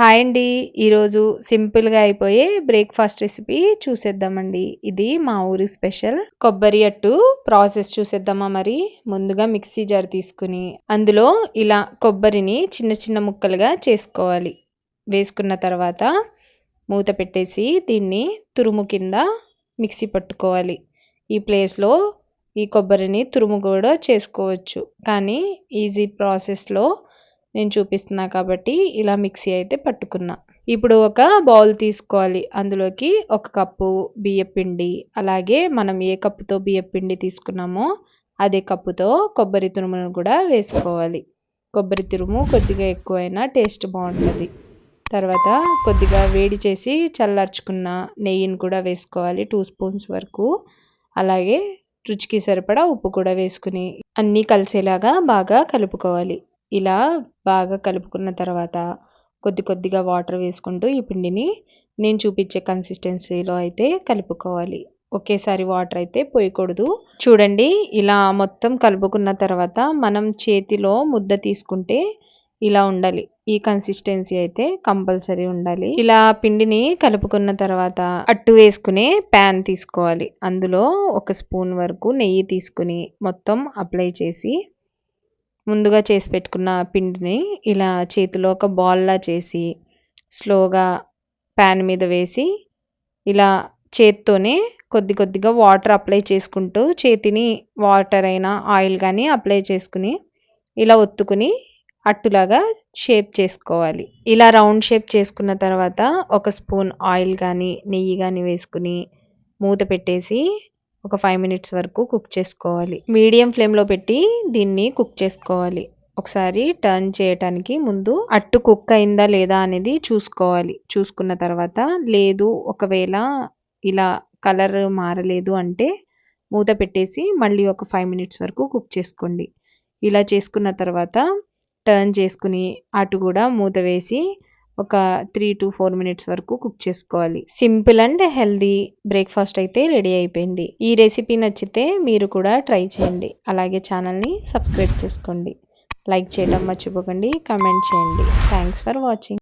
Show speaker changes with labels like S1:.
S1: Hi అండి. ఈరోజు సింపుల్గా అయిపోయే బ్రేక్ఫాస్ట్ రెసిపీ చూసేద్దామండి. ఇది మా ఊరి స్పెషల్ కొబ్బరి అట్టు ప్రాసెస్ చూసేద్దామా మరి? ముందుగా మిక్సీ జార్ తీసుకుని అందులో ఇలా కొబ్బరిని చిన్న చిన్న ముక్కలుగా చేసుకోవాలి. వేసుకున్న తర్వాత మూత పెట్టేసి దీన్ని తురుము కింద మిక్సీ పట్టుకోవాలి. ఈ ప్లేస్లో ఈ కొబ్బరిని తురుము కూడా చేసుకోవచ్చు. కానీ ఈజీ ప్రాసెస్లో నేను చూపిస్తున్నా కాబట్టి ఇలా మిక్సీ అయితే పట్టుకున్నా. ఇప్పుడు ఒక బౌల్ తీసుకోవాలి. అందులోకి ఒక కప్పు బియ్యపిండి అలాగే మనం ఏ కప్పుతో బియ్యపిండి తీసుకున్నామో అదే కప్పుతో కొబ్బరి తురుమును కూడా వేసుకోవాలి. కొబ్బరి తురుము కొద్దిగా ఎక్కువైనా టేస్ట్ బాగుంటుంది. తర్వాత కొద్దిగా వేడి చేసి చల్లార్చుకున్న నెయ్యిని కూడా వేసుకోవాలి టూ స్పూన్స్ వరకు. అలాగే రుచికి సరిపడా ఉప్పు కూడా వేసుకుని అన్నీ కలిసేలాగా బాగా కలుపుకోవాలి. ఇలా బాగా కలుపుకున్న తర్వాత కొద్ది కొద్దిగా వాటర్ వేసుకుంటూ ఈ పిండిని నేను చూపించే కన్సిస్టెన్సీలో అయితే కలుపుకోవాలి. ఒకేసారి వాటర్ అయితే పోయకూడదు. చూడండి ఇలా మొత్తం కలుపుకున్న తర్వాత మనం చేతిలో ముద్ద తీసుకుంటే ఇలా ఉండాలి. ఈ కన్సిస్టెన్సీ అయితే కంపల్సరీ ఉండాలి. ఇలా పిండిని కలుపుకున్న తర్వాత అట్టు వేసుకునే ప్యాన్ తీసుకోవాలి. అందులో ఒక స్పూన్ వరకు నెయ్యి తీసుకుని మొత్తం అప్లై చేసి ముందుగా చేసి పెట్టుకున్న పిండిని ఇలా చేతిలో ఒక బాల్లా చేసి స్లోగా ప్యాన్ మీద వేసి ఇలా చేత్తోనే కొద్ది కొద్దిగా వాటర్ అప్లై చేసుకుంటూ చేతిని వాటర్ అయినా ఆయిల్ కానీ అప్లై చేసుకుని ఇలా ఒత్తుకుని అట్టులాగా షేప్ చేసుకోవాలి. ఇలా రౌండ్ షేప్ చేసుకున్న తర్వాత ఒక స్పూన్ ఆయిల్ కానీ నెయ్యి కానీ వేసుకుని మూత పెట్టేసి ఒక ఫైవ్ మినిట్స్ వరకు కుక్ చేసుకోవాలి. మీడియం ఫ్లేమ్లో పెట్టి దీన్ని కుక్ చేసుకోవాలి. ఒకసారి టర్న్ చేయటానికి ముందు అట్టు కుక్ అయిందా లేదా అనేది చూసుకోవాలి. చూసుకున్న తర్వాత లేదు ఒకవేళ ఇలా కలర్ మారలేదు అంటే మూత పెట్టేసి మళ్ళీ ఒక ఫైవ్ మినిట్స్ వరకు కుక్ చేసుకోండి. ఇలా చేసుకున్న తర్వాత టర్న్ చేసుకుని అటు కూడా మూత వేసి ఒక త్రీ టు ఫోర్ మినిట్స్ వరకు కుక్ చేసుకోవాలి. సింపుల్ అండ్ హెల్దీ బ్రేక్ఫాస్ట్ అయితే రెడీ అయిపోయింది. ఈ రెసిపీ నచ్చితే మీరు కూడా ట్రై చేయండి. అలాగే ఛానల్ని సబ్స్క్రైబ్ చేసుకోండి. లైక్ చేయడం మర్చిపోకండి. కమెంట్ చేయండి. Thanks for watching.